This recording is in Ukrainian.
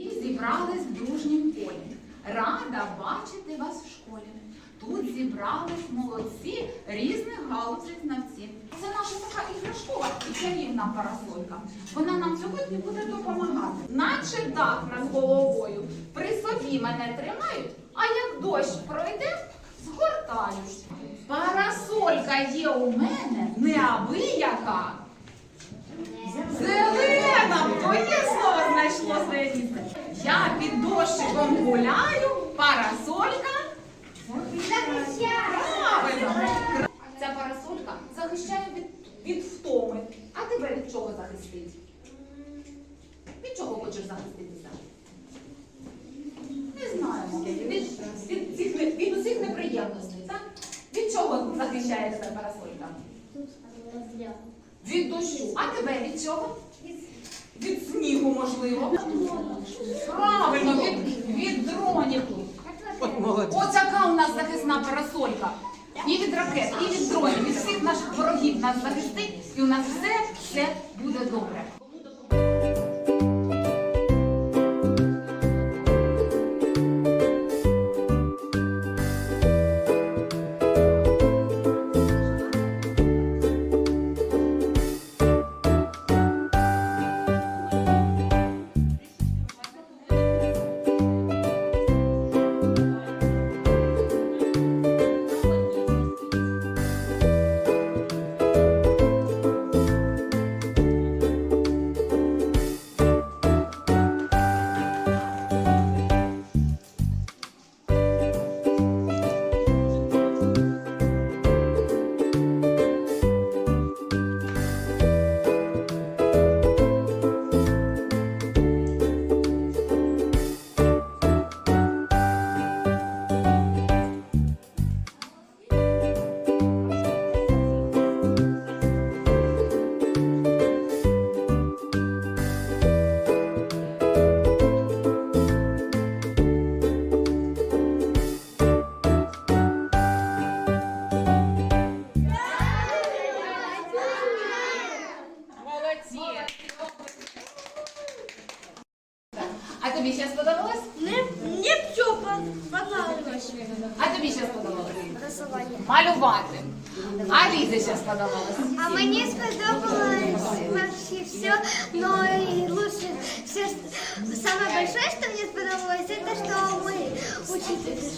І зібрались в дружнім колі. Рада бачити вас в школі. Тут зібрались молодці різних галузей знавці. Це наша така іграшкова і чарівна парасолька. Вона нам сьогодні буде допомагати. Наче дах над головою. При собі мене тримають, а як дощ пройде, згортають. Парасолька є у мене неабияка. Зелена, Дощиком гуляю, парасолька. Правильно. Ця парасолька захищає від, від втоми. А тебе від чого захистить? Від чого хочеш захиститися? Не знаємо. Від, від, цих, від усіх неприємностей, так? Від чого захищає тебе парасолька? Від дощу. А тебе від чого? Від снігу, можливо. Правильно, від, від дронів. Ось така у парасолька. І від ракет, і від дронів, від всіх наших ворогів нас захистить, і у нас все, все буде добре. Тобі ще сподобалось? Мне, мне все понравилось. А тобі сподобалось? Рисування. Малювати. А Лізі ще сподобалось? А мені сподобалось вообще все, но и лучше все, самое большое, что мне сподобалось, это что мы учитель пришел.